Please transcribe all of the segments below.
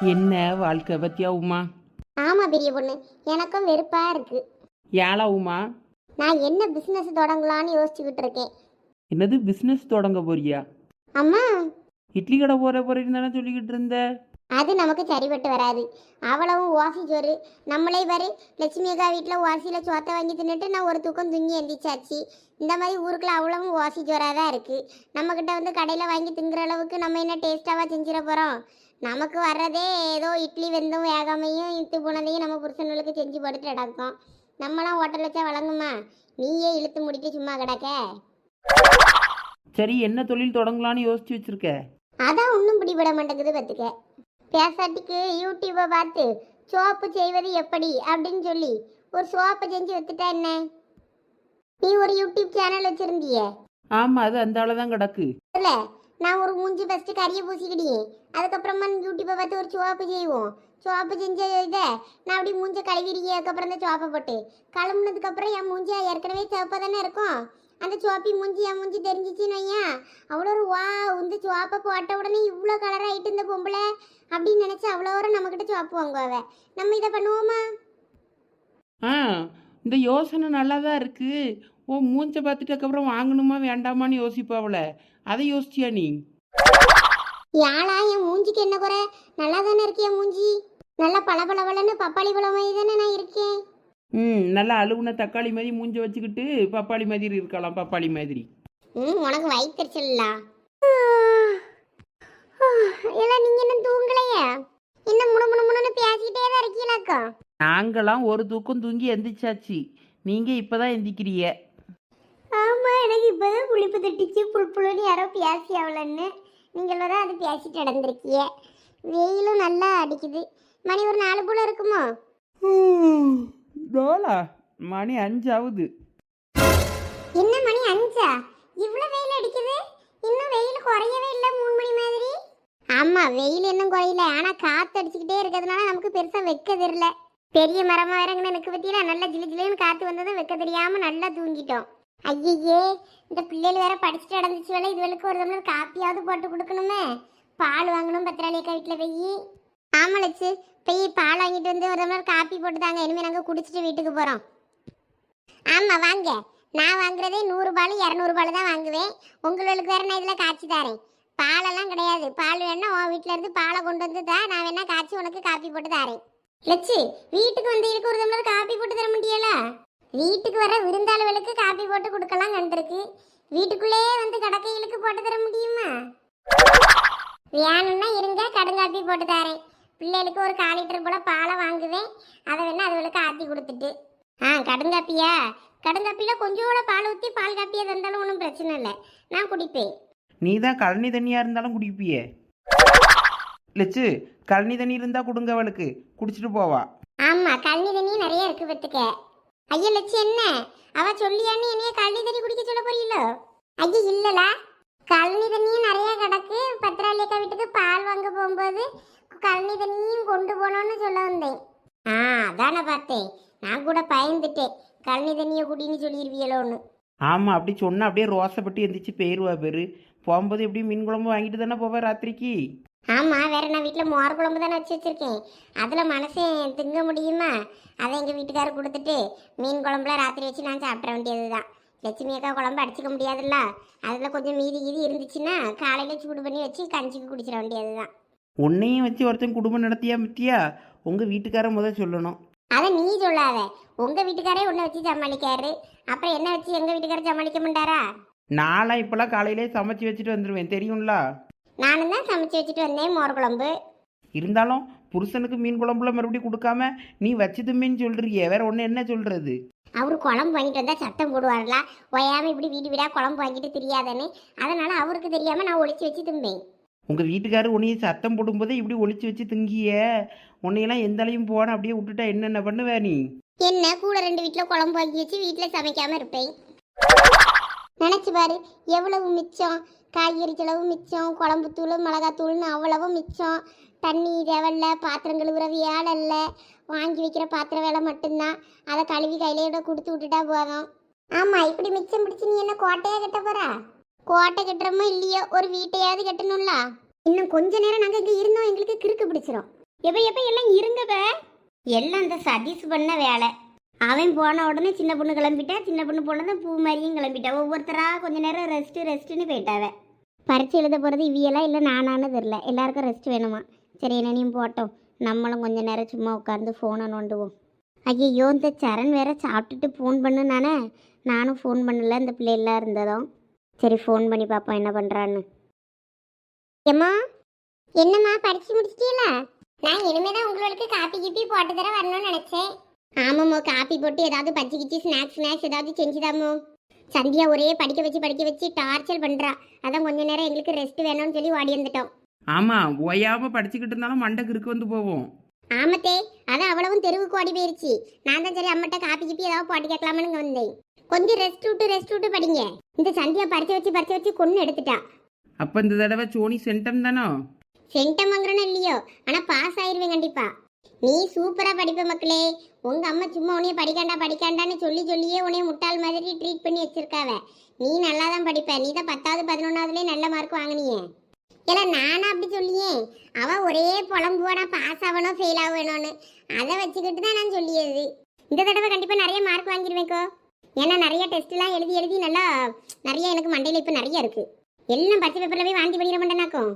என்ன வாழ்க்கை பத்தியா உமா? ஆமா பெரிய பொண்ணு. எனக்கும் வெறுப்பா இருக்கு. ஏழா உமா? நான் என்ன பிசினஸ் தொடங்கலாம்னு யோசிச்சுக்கிட்டு இருக்கேன். என்னது பிஸ்னஸ் தொடங்க போறியா? அம்மா! இட்லி கடை போற போறேன்னு தானே சொல்லிக்கிட்டு இருந்த? அது நமக்கு சரிப்பட்டு வராது. அவ்வளவும் ஓசி சோறு. நம்மளே பாரு லட்சுமி அக்கா வீட்டில் ஓசியில் சோத்தை வாங்கி தின்னுட்டு நான் ஒரு தூக்கம் தூங்கி எந்திரிச்சாச்சு. இந்த மாதிரி ஊருக்குள்ள அவ்வளவும் ஓசி சோறாக தான் இருக்குது நம்மக்கிட்ட வந்து கடையில் வாங்கி திங்குற அளவுக்கு நம்ம என்ன டேஸ்ட்டாக செஞ்சிட போகிறோம் நமக்கு வர்றதே ஏதோ இட்லி வெந்தும் வேகாமையும் இத்து போனதையும் நம்ம புருஷன்களுக்கு செஞ்சு போட்டுட்டு கிடக்கும் நம்மளாம் ஹோட்டல் வச்சா வழங்குமா? நீயே இழுத்து முடிட்டு சும்மா கிடக்க? சரி என்ன தொழில் தொடங்கலாம்னு யோசிச்சு வச்சிருக்க? அதான் ஒன்றும் பிடிபட மாட்டேங்குது பார்த்துக்க பேசாட்டிக்கு யூடியூப்பை பார்த்து சோப்பு செய்வது எப்படி அப்படின்னு சொல்லி ஒரு சோப்பை செஞ்சு வித்துட்டா என்ன? நீ ஒரு யூடியூப் சேனல் வச்சிருந்தியே. ஆமா அது அந்த தான் கிடக்கு. இல்ல நான் ஒரு மூஞ்சி ஃபஸ்ட்டு கறியை பூசிக்கிடி. அதுக்கப்புறமா யூடியூப்பை பார்த்து ஒரு சோப்பு செய்வோம். சோப்பு செஞ்ச இதை நான் அப்படி மூஞ்ச கழுவிடுங்க அதுக்கப்புறம் இந்த சோப்பை போட்டு. கழுவுனதுக்கப்புறம் என் மூஞ்சி ஏற்கனவே சிவப்பாக தானே இருக்கும். அந்த சோப்பி மூஞ்சி என் மூஞ்சி தெரிஞ்சிச்சின்னு வையன். அவ்வளோ ஒரு வா இந்த சோப்பை போட்ட உடனே இவ்வளோ கலர் ஆகிட்டு இந்த பொம்பளை அப்படின்னு நினச்சி அவ்வளோ வரும் நம்மக்கிட்ட சோப்பு வாங்குவாவ. நம்ம இதை பண்ணுவோமா? ஆ இந்த யோசனை நல்லா தான் இருக்குது ஓ மூஞ்சை பார்த்துட்டு அப்புறம் வாங்கணுமா வேண்டாமான்னு யோசிப்பாவல அதை யோசிச்சியா நீ? யாழா என் மூஞ்சிக்கு என்ன குறை? நல்லா தானே இருக்கு என் மூஞ்சி? நல்லா பளபளபளன்னு பப்பாளி பழம் மாதிரி தானே நான் இருக்கேன். ம் நல்லா அழுகுன தக்காளி மாதிரி மூஞ்ச வச்சுக்கிட்டு பப்பாளி மாதிரி இருக்கலாம் பப்பாளி மாதிரி. ம் உனக்கு வயிற்றுச்சல்ல இல்லை நீங்கள் இன்னும் தூங்கலையே? இன்னும் முணு முணு முணுன்னு பேசிக்கிட்டே தான் இருக்கீங்களாக்கா? நாங்களாம் ஒரு தூக்கம் தூங்கி எந்திரிச்சாச்சு. நீங்க இப்பதான் எந்திக்கிறிய ஆமாம் எனக்கு இப்போ தான் புளிப்பு தட்டிச்சு. புல் புழுன்னு யாரோ பேசி அவளன்னு. நீங்கள் தான் அது பேசிட்டு நடந்திருக்கிய. வெயிலும் நல்லா அடிக்குது. மணி ஒரு நாலு போல இருக்குமோ? டோலா மணி அஞ்சாவது. என்ன மணி அஞ்சா? இவ்வளோ வெயில் அடிக்குது? இன்னும் வெயில் குறையவே இல்லை மூணு மணி மாதிரி? ஆமாம் வெயில் இன்னும் குறையல. ஆனால் காற்று அடிச்சுக்கிட்டே இருக்கிறதுனால நமக்கு பெருசாக வைக்க தெரியல. பெரிய மரமாக இறங்கின எனக்கு பற்றியில நல்லா ஜிலு ஜிலுன்னு காற்று வந்ததும் வைக்க தெரியாமல் நல்லா தூங்கிட்டோம். ஐயே இந்த பிள்ளைகள் வேற படிச்சுட்டு நடந்துச்சு வேலை. இதுவளுக்கு ஒரு தம்ளர் காப்பியாவது போட்டு கொடுக்கணுமே. பால் வாங்கணும் பத்திராளியக்கா வீட்டில் போய். ஆமாம் போய் பால் வாங்கிட்டு வந்து ஒரு தம்ளர் காப்பி போட்டு தாங்க. இனிமேல் நாங்கள் குடிச்சிட்டு வீட்டுக்கு போகிறோம் ஆமாம் வாங்க. நான் வாங்குறதே நூறு பால் இரநூறு பால் தான் வாங்குவேன். உங்களுக்கு வேற நான் இதில் காய்ச்சி தரேன். பாலெல்லாம் கிடையாது. பால் வேணா உன் வீட்டில் இருந்து பாலை கொண்டு வந்து தா. நான் வேணா காய்ச்சி உனக்கு காப்பி போட்டு தரேன். லட்சு வீட்டுக்கு வந்து இருக்க ஒரு தம்ளர் காப்பி போட்டு தர முடியல? வீட்டுக்கு வர விருந்தாளுகளுக்கு காப்பி போட்டு கொடுக்கலாம் கண்டிருக்கு. வீட்டுக்குள்ளேயே வந்து கடக்கைகளுக்கு போட்டு தர முடியுமா? வேணும்னா இருங்க கடுங்காப்பி போட்டு தரேன். பிள்ளைகளுக்கு ஒரு கால் லிட்டர் போல பாலை வாங்குவேன். அதை வேணா அதுகளுக்கு ஆற்றி கொடுத்துட்டு. ஆ கடுங்காப்பியா கடுங்காப்பியில கொஞ்சம் கூட பால் ஊற்றி பால் காப்பியா தந்தாலும் ஒன்றும் பிரச்சனை இல்லை. நான் குடிப்பேன். நீ தான் கழனி தண்ணியா இருந்தாலும் குடிப்பியே. லட்சு கழனி தண்ணி இருந்தா கொடுங்க அவளுக்கு. குடிச்சிட்டு போவா. ஆமா கழனி தண்ணி நிறைய இருக்கு பத்துக்க ஐயா லட்சு என்ன? அவ சொல்லியான்னு என்னைய கழனி தண்ணி குடிக்க சொல்ல போறீங்களோ? ஐயா இல்லலா கழனி தண்ணியும் நிறைய கிடக்கு. பத்திராளியக்கா வீட்டுக்கு பால் வாங்க போகும்போது கழனி தண்ணியும் கொண்டு போனோம்னு சொல்ல வந்தேன். ஆ அதானே பார்த்தேன். நான் கூட பயந்துட்டேன். கழனி தண்ணியை குடின்னு சொல்லிடுவீங்களோன்னு ஆமாம் அப்படி சொன்னால் அப்படியே ரோசப்பட்டு எந்திரிச்சு போயிருவா பேர். போகும்போது எப்படியும் மீன் குழம்பு வாங்கிட்டு தானே போவேன் ராத்திரிக்கு? ஆமா வேற நான் வீட்டில் மோர் குழம்பு தானே வச்சு வச்சிருக்கேன். அதில் மனசேன் திங்க முடியுமா? அதை எங்கள் வீட்டுக்காரர் கொடுத்துட்டு மீன் குழம்புல ராத்திரி வச்சு நான் சாப்பிட வேண்டியது தான் லட்சுமி அக்கா குழம்பு அடிச்சுக்க முடியாதுல்ல? அதில் கொஞ்சம் மீதி கீதி இருந்துச்சுன்னா காலையில் சூடு பண்ணி வச்சு கஞ்சிக்கு குடிச்சிட வேண்டியது தான் உன்னையும் வச்சு ஒருத்தன் குடும்பம் நடத்தியா மித்தியா? உங்க வீட்டுக்கார முத சொல்லணும். அதை நீ சொல்லாத. உங்கள் வீட்டுக்காரே உன்னை வச்சு சமாளிக்காரு. அப்புறம் என்ன வச்சு எங்கள் வீட்டுக்காரர் சமாளிக்க மாட்டாரா? நான்லாம் இப்போலாம் காலையிலே சமைச்சு வச்சுட்டு வந்துடுவேன் தெரியும்ல? நானும் தான் சமைச்சு வச்சுட்டு வந்தேன் மோர் குழம்பு. இருந்தாலும் புருஷனுக்கு மீன் குழம்புல மறுபடியும் கொடுக்காம நீ வச்சது மீன் சொல்றியே வேற ஒன்று என்ன சொல்றது? அவர் குழம்பு வாங்கிட்டு வந்தால் சத்தம் போடுவார்ல ஒயாமல் இப்படி வீடு வீடாக குழம்பு வாங்கிட்டு தெரியாதன்னு. அதனால் அவருக்கு தெரியாமல் நான் ஒளிச்சு வச்சு திம்பேன். உங்க வீட்டுக்காரர் உன்னைய சத்தம் போடும்போதே இப்படி ஒளிச்சு வச்சு திங்கிய. உன்னையெல்லாம் எந்த அலையும் போன அப்படியே விட்டுட்டா என்னென்ன பண்ணுவ நீ? என்ன கூட ரெண்டு வீட்டில் குழம்பு வாங்கி வச்சு வீட்டில் சமைக்காம இருப்பேன். நினச்சி பாரு எவ்வளவு மிச்சம். காய்கறி செலவு மிச்சம் குழம்பு தூள் மிளகாத்தூள்னு அவ்வளவும் மிச்சம். தண்ணி தேவையில்ல பாத்திரம் கழுவுற வேலை இல்லை வாங்கி வைக்கிற பாத்திர வேலை மட்டும்தான். அதை கழுவி கையிலையோட கொடுத்து விட்டுட்டா போதும். ஆமாம் இப்படி மிச்சம் பிடிச்சி நீ என்ன கோட்டையாக கட்ட போகிற கோட்டை கட்டுறமோ இல்லையோ? ஒரு வீட்டையாவது கட்டணும்ல? இன்னும் கொஞ்ச நேரம் நாங்கள் இங்கே இருந்தோம். எங்களுக்கு கிறுக்கு பிடிச்சிரும். எப்போ எப்ப எல்லாம் இருங்கப்ப எல்லாம் இந்த சதீஷ் பண்ண வேலை. அவன் போன உடனே சின்ன பொண்ணு கிளம்பிட்டா சின்ன பொண்ணு போனதும் பூ மாதிரியும் கிளம்பிட்டா. ஒவ்வொருத்தரா கொஞ்ச நேரம் ரெஸ்ட் ரெஸ்ட்டுன்னு போயிட்டாவ. பரிச்சு எழுத போகிறது இவியெல்லாம் இல்லை நானான்னு தெரில எல்லாருக்கும் ரெஸ்ட் வேணுமா? சரி என்னனையும் போட்டோம். நம்மளும் கொஞ்ச நேரம் சும்மா உட்காந்து ஃபோனை நோண்டுவோம். ஐயோ இந்த சரண் வேற சாப்பிட்டுட்டு ஃபோன் பண்ணு நானே நானும் ஃபோன் பண்ணல இந்த பிள்ளைலாம் இருந்ததும் சரி ஃபோன் பண்ணி பார்ப்போம் என்ன பண்ணுறான்னு ஏம்மா என்னம்மா படித்து முடிச்சிட்டீங்களா நான் இனிமே தான் உங்களுக்கு காப்பி கிப்பி போட்டு தர வரணும்னு நினச்சேன். ஆமாம்மா காப்பி போட்டு ஏதாவது பஜ்ஜி கிச்சி ஸ்நாக்ஸ் ஸ்நாக்ஸ் ஏதாவது செஞ்சுதாமோ சந்தியா ஒரே படிக்க வச்சு படிக்க வச்சு டார்ச்சர் பண்றா. அதான் கொஞ்ச நேரம் எங்களுக்கு ரெஸ்ட் வேணும்னு சொல்லி ஓடி வந்துட்டோம். ஆமாம் ஓயாமல் படிச்சுக்கிட்டு இருந்தாலும் மண்டைக்கு இருக்கு வந்து போவோம் ஆமத்தே அதான் அவ்வளவும் தெருவுக்கு ஓடி போயிருச்சு. நான் தான் சரி அம்மட்ட காப்பி கிப்பி ஏதாவது போட்டு கேட்கலாம்னு இங்க வந்தேன். கொஞ்சம் ரெஸ்ட் விட்டு ரெஸ்ட் விட்டு படிங்க. இந்த சந்தியா படிச்சு வச்சு படிச்சு வச்சு கொண்டு எடுத்துட்டா. அப்போ இந்த தடவை சோனி சென்டம் தானோ? சென்டம் வாங்குறனோ இல்லையோ? ஆனா பாஸ் ஆயிருவேன் கண்டிப்பா. நீ சூப்பரா படிப்ப மக்களே. உங்க அம்மா சும்மா உன்னைய படிக்காண்டா படிக்காண்டான்னு சொல்லி சொல்லியே உன்னைய முட்டாள் மாதிரி ட்ரீட் பண்ணி வச்சிருக்காவ. நீ நல்லா தான் படிப்ப. நீ தான் பத்தாவது பதினொன்னாவதுலயே நல்ல மார்க் வாங்கினியே. ஏன்னா நானும் அப்படி சொல்லியே. அவ ஒரே புலம்புவானா பாஸ் ஆகணும் ஃபெயில் ஆகணும்னு அதை வச்சுக்கிட்டு தான் நான் சொல்லியது. இந்த தடவை கண்டிப்பா நிறைய மார்க் வாங்கிடுவேக்கோ ஏன்னா நிறைய டெஸ்ட்லாம் எழுதி எழுதி நல்லா நிறைய எனக்கு மண்டையில் இப்போ நிறைய இருக்கு. எல்லாம் பச்சை பேப்பரில் போய் வாந்தி பண்ணிட மாட்டேனாக்கும்.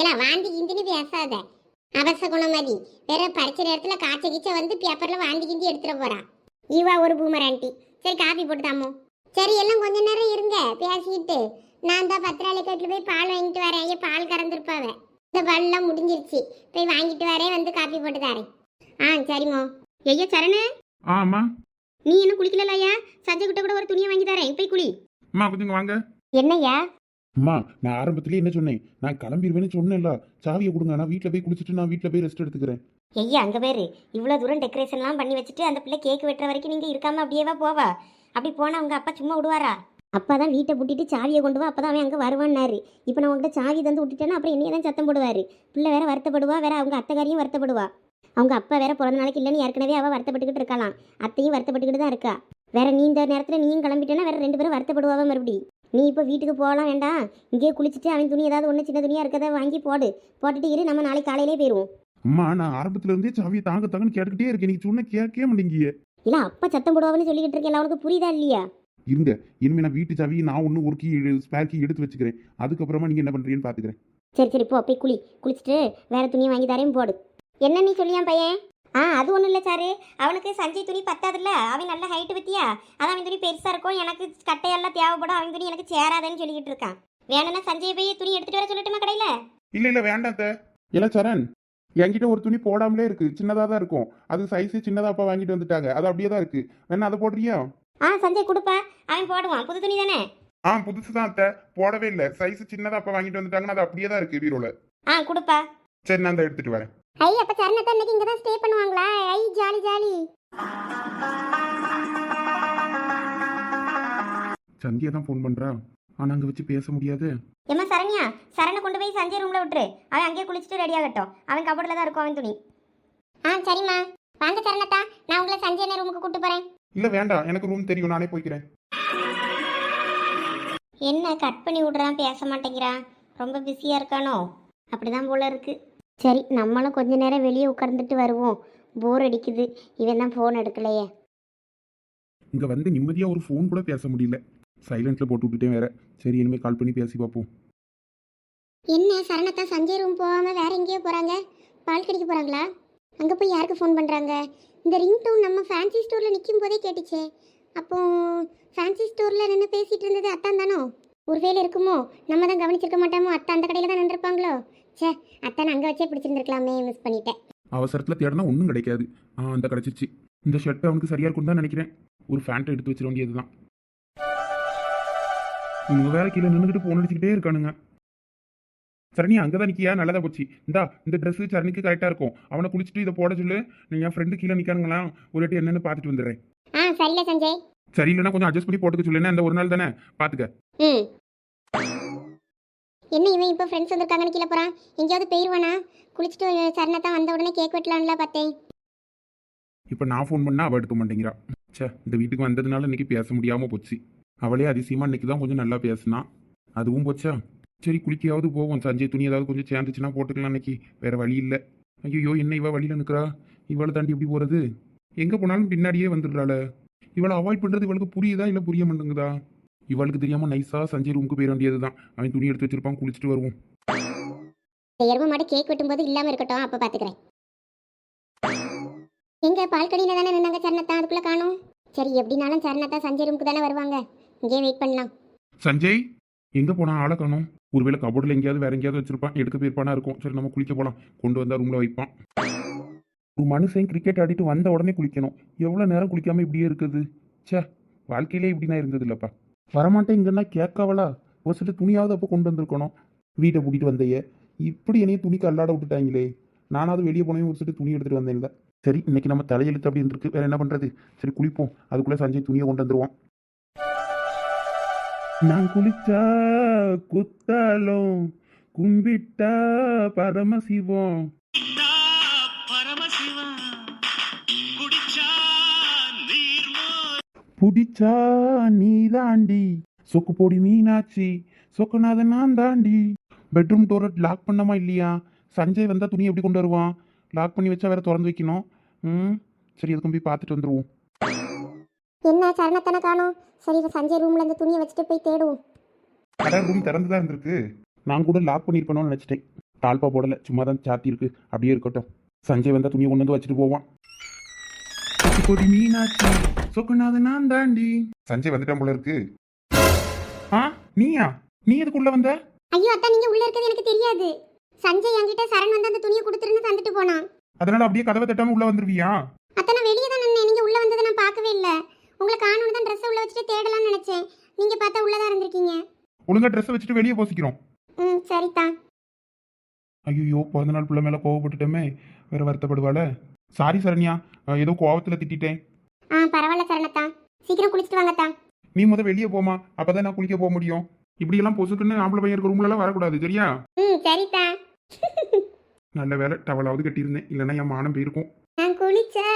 ஏன்னா வாந்தி கிந்தினு பேசாத. அவச குணமதி. வேற படிச்ச நேரத்துல காய்ச்ச கீச்ச வந்து பேப்பர்ல வாந்தி கிந்தி எடுத்துட போறா. இவா ஒரு பூமராண்டி சரி காப்பி போட்டு தாமோ சரி எல்லாம் கொஞ்ச நேரம் இருங்க. பேசிக்கிட்டு நான் தான் பத்திராளி கட்டில் போய் பால் வாங்கிட்டு வரேன். ஐயா பால் கறந்துருப்பாவ. இந்த பால்லாம் முடிஞ்சிருச்சு. போய் வாங்கிட்டு வரேன். வந்து காப்பி போட்டு தரேன். ஆ சரிமோ ஐயா சரணு. ஆமா நீ என்ன குளிக்கலையா சஞ்சய் கிட்ட கூட ஒரு துணியை வாங்கி தரேன். போய் குளி. அம்மா கொஞ்சம் வாங்க. என்னய்யா? அம்மா நான் ஆரம்பத்திலேயே என்ன சொன்னேன்? நான் கிளம்பிடுவேன்னு சொன்னேன்ல. சாவியை கொடுங்க நான் வீட்டில் போய் குளிச்சுட்டு நான் வீட்டில் போய் ரெஸ்ட் எடுத்துக்கிறேன். ஐயா அங்கே பேர். இவ்வளோ தூரம் டெக்கரேஷன்லாம் பண்ணி வச்சுட்டு அந்த பிள்ளை கேக் வெட்டுற வரைக்கும் நீங்கள் இருக்காமல் அப்படியேவா போவா அப்படி போனால் உங்கள் அப்பா சும்மா விடுவாரா? அப்பா தான் வீட்டை பூட்டிட்டு சாவியை கொண்டு வா அப்போ தான் அவன் அங்கே வருவான்னாரு. இப்போ நான் உங்கள்கிட்ட சாவி தந்து விட்டுட்டேன்னா அப்புறம் என்னைய தான் சத்தம் போடுவார். பிள்ளை வேற வருத்தப்படுவா வேற அவங்க அத்தைக்காரியும் வருத்தப்படுவா. அவங்க அப்பா வேற பிறந்த நாளைக்கு இல்லைன்னு ஏற்கனவே அவள் வருத்தப்பட்டுக்கிட்டு இருக்கலாம் அத்தையும் வருத்தப்பட்டுக்கிட்டு தான் இருக்கா. வேற நீ இந்த நேரத்தில் நீயும் கிளம்பிட்டேன்னா வேற ரெண்டு பேரும் வருத்தப்படுவாவ மறுபடி. நீ இப்போ வீட்டுக்கு போகலாம் வேண்டாம் இங்கேயே குளிச்சுட்டு அவன் துணி ஏதாவது ஒன்று சின்ன துணியாக இருக்கதை வாங்கி போடு. போட்டுட்டு இரு நம்ம நாளைக்கு காலையிலே போயிடுவோம் அம்மா நான் ஆரம்பத்துல இருந்தே சாவியை தாங்க தாங்கன்னு கேட்டுக்கிட்டே இருக்கேன். நீ சொன்ன கேட்கவே மாட்டேங்கிய. இல்ல அப்பா சத்தம் போடுவான்னு சொல்லிக்கிட்டு இருக்கேன் அவனுக்கு புரியுதா இல்லையா? இருங்க இனிமே நான் வீட்டு சாவியை நான் ஒன்று ஒரு கீ ஸ்பேர் கீ எடுத்து வச்சுக்கிறேன். அதுக்கப்புறமா நீங்க என்ன பண்றீங்கன்னு பாத்துக்கிறேன். சரி சரி போ போய் குளி. குளிச்சுட்டு வேற துணியை வாங்கி தரேன் போடு. என்ன நீ சொல்லியான் பையன்? ஆ அது ஒன்றும் இல்லை சாரு. அவனுக்கு சஞ்சய் துணி பத்தாதுல்ல? அவன் நல்ல ஹைட்டு பத்தியா அதான் அவன் துணி பெருசாக இருக்கும். எனக்கு கட்டையெல்லாம் தேவைப்படும். அவன் துணி எனக்கு சேராதுன்னு சொல்லிக்கிட்டு இருக்கான். வேணும்னா சஞ்சய் போய் துணி எடுத்துட்டு வர சொல்லட்டுமா கடையில்? இல்ல இல்ல வேண்டாம் தே இல்ல சரண். என்கிட்ட ஒரு துணி போடாமலே இருக்கு. சின்னதா தான் இருக்கும். அது சைஸ் சின்னதா அப்பா வாங்கிட்டு வந்துட்டாங்க. அது அப்படியே தான் இருக்கு. வேணா அதை போடுறியா? ஆ சஞ்சய் கொடுப்பா. அவன் போடுவான். புது துணி தானே? ஆ புதுசு தான் அத்தை. போடவே இல்லை. சைஸ் சின்னதா அப்பா வாங்கிட்டு வந்துட்டாங்கன்னு அது அப்படியே தான் இருக்கு பீரோல ஆ கொடுப்பா. சரி நான் அதை எடுத்துட்டு வரேன். ஐ அப்ப சரணத்தை இன்னைக்கு இங்க தான் ஸ்டே பண்ணுவாங்களா? ஐ ஜாலி ஜாலி. சந்தியா தான் ஃபோன் பண்றா. ஆனா அங்க வச்சு பேச முடியாது. ஏம்மா சரண்யா சரணை கொண்டு போய் சஞ்சய் ரூம்ல விட்டுரு. அவன் அங்கேயே குளிச்சுட்டு ரெடி ஆகட்டும். அவன் கபோர்டில் தான் இருக்கும் அவன் துணி. ஆ சரிம்மா. வாங்க சரணத்தா நான் உங்களை சஞ்சய் ரூமுக்கு கூட்டு போறேன். இல்ல வேண்டாம். எனக்கு ரூம் தெரியும். நானே போய்க்கிறேன். என்ன கட் பண்ணி விடுறான் பேச மாட்டேங்கிறான். ரொம்ப பிஸியா இருக்கானோ? அப்படிதான் போல இருக்கு. சரி நம்மளும் கொஞ்ச நேரம் வெளியே உட்கார்ந்துட்டு வருவோம். போர் அடிக்குது. இவன் தான் ஃபோன் எடுக்கலையே. இங்க வந்து நிம்மதியா ஒரு ஃபோன் கூட பேச முடியல. சைலண்ட்ல போட்டு விட்டுட்டேன் வேற. சரி இனிமே கால் பண்ணி பேசி பார்ப்போம். என்ன சரணத்தா சஞ்சய் ரூம் போகாம வேற எங்கேயோ போறாங்க? பால் கடிக்க போறாங்களா? அங்க போய் யாருக்கு ஃபோன் பண்றாங்க? இந்த ரிங் டோன் நம்ம ஃபேன்சி ஸ்டோர்ல நிற்கும் போதே கேட்டுச்சே. அப்போ ஃபேன்சி ஸ்டோர்ல நின்று பேசிட்டு இருந்தது அத்தான் தானோ? ஒருவேளை இருக்குமோ? நம்ம தான் கவனிச்சிருக்க மாட்டோமோ? அத்தை அந்த கடையில தான் நின்றுருப்பாங்களோ? ச்சே அத்தான் அங்கே வச்சே பிடிச்சிருந்துருக்கலாமே மிஸ் பண்ணிட்டேன். அவசரத்துல தேடினா ஒன்றும் கிடைக்காது. ஆ அந்த கிடைச்சிச்சு. இந்த ஷர்ட் அவனுக்கு சரியா இருக்கும் தான் நினைக்கிறேன். ஒரு ஃபேண்ட்டை எடுத்து வச்சிட வேண்டியதுதான். இவங்க வேற கீழே நின்றுக்கிட்டு போன் அடிச்சுக்கிட்டே இருக்கானுங்க. சரணி அங்கதான் நிக்கியா? நல்லதா போச்சு. இந்தா இந்த Dress சரணிக்கு கரெக்டா இருக்கும். அவனை குளிச்சுட்டு இதை போட சொல்லு. நீ என் ஃப்ரெண்டு கீழே நிக்கானுங்களா? ஒரு வாட்டி என்னன்னு பார்த்துட்டு வந்துடுறேன். ஆ சரியில்ல சஞ்சய். சரி இல்லைன்னா கொஞ்சம் அட்ஜஸ்ட் பண்ணி போட்டுக்க சொல்லு. என்ன இந்த ஒரு நாள் தானே? பாத்துக்க ம். என்ன இவன் இப்போ ஃப்ரெண்ட்ஸ் வந்திருக்காங்கன்னு கீழே போகிறான் எங்கேயாவது போயிடுவானா குளிச்சுட்டு சரணை தான் வந்த உடனே கேக் வெட்டலாம்ல பார்த்தேன். இப்போ நான் ஃபோன் பண்ணால் அவள் எடுக்க மாட்டேங்கிறா. ச்சே இந்த வீட்டுக்கு வந்ததுனால இன்னைக்கு பேச முடியாமல் போச்சு. அவளே அதிசயமாக இன்னைக்கு தான் கொஞ்சம் நல்லா பேசினா. அதுவும் போச்சா? சரி குளிக்கையாவது போவோம். சஞ்சய் துணி ஏதாவது கொஞ்சம் சேர்ந்துச்சுன்னா போட்டுக்கலாம் இன்னைக்கு. வேற வழி இல்லை. ஐயோ என்ன இவள் வழியில் நிற்கிறா இவளை தாண்டி எப்படி போகிறது எங்கே போனாலும் பின்னாடியே வந்துடுறாள். இவளை அவாய்ட் பண்ணுறது இவளுக்கு புரியுதா இல்லை புரிய மாட்டேங்குதா? இவளுக்கு தெரியாமல் நைஸாக சஞ்சய் ரூமுக்கு போயிட வேண்டியது தான் அவன் துணி எடுத்து வச்சிருப்பான் குளிச்சுட்டு வருவோம். எருமை மாடு கேக் வெட்டும்போது இல்லாம இருக்கட்டும் அப்ப பாத்துக்கிறேன். எங்க பால்கனியில தானே நின்னாங்க சரணத்தா? அதுக்குள்ள காணும். சரி எப்படினாலும் சரணத்தா சஞ்சய் ரூமுக்கு தானே வருவாங்க. இங்கே வெயிட் பண்ணலாம். சஞ்சய் எங்கே போனா ஆளை காணோம்? ஒருவேளை கபோர்டில் எங்கேயாவது வேற எங்கேயாவது வச்சிருப்பான் எடுக்க போயிருப்பானா இருக்கும். சரி நம்ம குளிக்க போகலாம் கொண்டு வந்தா ரூமில் வைப்பான். ஒரு மனுஷன் கிரிக்கெட் ஆடிட்டு வந்த உடனே குளிக்கணும். எவ்வளோ நேரம் குளிக்காம இப்படியே இருக்குது? ச்சே வாழ்க்கையிலே இப்படினா இருந்தது இல்லைப்பா வரமாட்டேன் இங்கன்னா ஒரு சில துணியாவது அப்போ கொண்டு வந்திருக்கணும். வீட்டை பூட்டிட்டு வந்தையே. இப்படி என்னைய துணிக்கு அல்லாட விட்டுட்டாங்களே. நானாவது வெளியே போனவே ஒரு சில துணி எடுத்துட்டு வந்தேன் இல்லை. சரி இன்னைக்கு நம்ம தலையெழுத்து அப்படி இருந்திருக்கு. வேற என்ன பண்றது? சரி குளிப்போம். அதுக்குள்ளே சஞ்சய் துணியை கொண்டு வந்துடுவோம் நான் குளிச்சா குத்தாலும் கும்பிட்டா பரமசிவம். புடிச்சா நீ தாண்டி சொக்கு பொடி மீனாட்சி சொக்குநாதன் நான் தாண்டி பெட்ரூம் டோரை லாக் பண்ணமா இல்லையா? சஞ்சய் வந்தா துணி எப்படி கொண்டு வருவான்? லாக் பண்ணி வச்சா வேற திறந்து வைக்கணும். ம் சரி அதுக்கும் போய் பார்த்துட்டு வந்துருவோம். என்ன சரணத்தனை காணும். சரி சஞ்சய் ரூம்ல இந்த துணியை வச்சுட்டு போய் தேடுவோம். கடை ரூம் திறந்து தான் இருந்திருக்கு. நான் கூட லாக் பண்ணியிருப்பேனோன்னு நினச்சிட்டேன். தாழ்பா போடல. சும்மா தான் சாத்தி இருக்கு அப்படியே இருக்கட்டும். சஞ்சய் வந்தா துணியை கொண்டு வந்து வச்சுட்டு போவான். கொடி மீனாட்சி சொக்குநாத நான் தாண்டி சஞ்சய் வந்துட்டான் போல இருக்கு. ஆ நீயா? நீ எதுக்குள்ள வந்த? ஐயோ அத்தா நீங்க உள்ள இருக்கிறது எனக்கு தெரியாது. சஞ்சய் என்கிட்ட சரண் வந்து அந்த துணியை கொடுத்துருன்னு தந்துட்டு போனான். அதனால அப்படியே கதவை தட்டாம உள்ள வந்துருவியா? அத்தை நான் வெளியே தான் நின்னேன். நீங்க உள்ள வந்ததை நான் பார்க்கவே இல்லை. உங்களை காணணும் தான் ட்ரெஸ் உள்ள வச்சுட்டு தேடலாம்னு நினைச்சேன். நீங்க பார்த்தா உள்ளதான் இருந்திருக்கீங்க. ஒழுங்கா ட்ரெஸ் வச்சுட்டு வெளியே போசிக்கிறோம். ம் சரிதான் ஐயோ பிறந்த நாள் பிள்ளை மேல கோவப்பட்டுட்டோமே. வேற வருத்தப்படுவாள. சாரி சரண்யா ஏதோ கோவத்துல திட்டிட்டேன். ஆ பரவாயில்ல சரணத்தா சீக்கிரம் குளிச்சுட்டு வாங்கத்தா. நீ முத வெளியே போமா அப்பதான் நான் குளிக்க போக முடியும். இப்படி எல்லாம் பொசுக்குன்னு ஆம்பளை பையன் இருக்க ரூம்ல எல்லாம் வரக்கூடாது சரியா? ம் சரிதா நல்ல வேலை டவலாவது கட்டியிருந்தேன் இல்லைன்னா என் மானம் போயிருக்கும். நான் குளிச்சா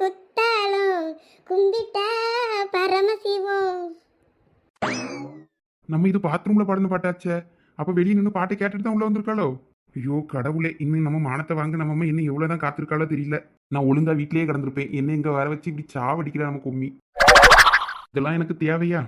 குத்தாலும் கும்பிட்டா பரமசிவம். நம்ம இது பாத்ரூம்ல பாடின பாட்டாச்சே. அப்ப வெளியே நின்று பாட்டை கேட்டுட்டு தான் உள்ள வந்திருக்காளோ? ஐயோ கடவுளே இன்னும் நம்ம மானத்தை வாங்க நம்ம அம்மா இன்னும் எவ்வளவுதான் காத்திருக்காளோ தெரியல. நான் ஒழுங்கா வீட்லயே கிடந்திருப்பேன். என்ன இங்க வர வச்சு இப்படி சாவடிக்கிற நம்ம கும்மி. இதெல்லாம் எனக்கு தேவையா?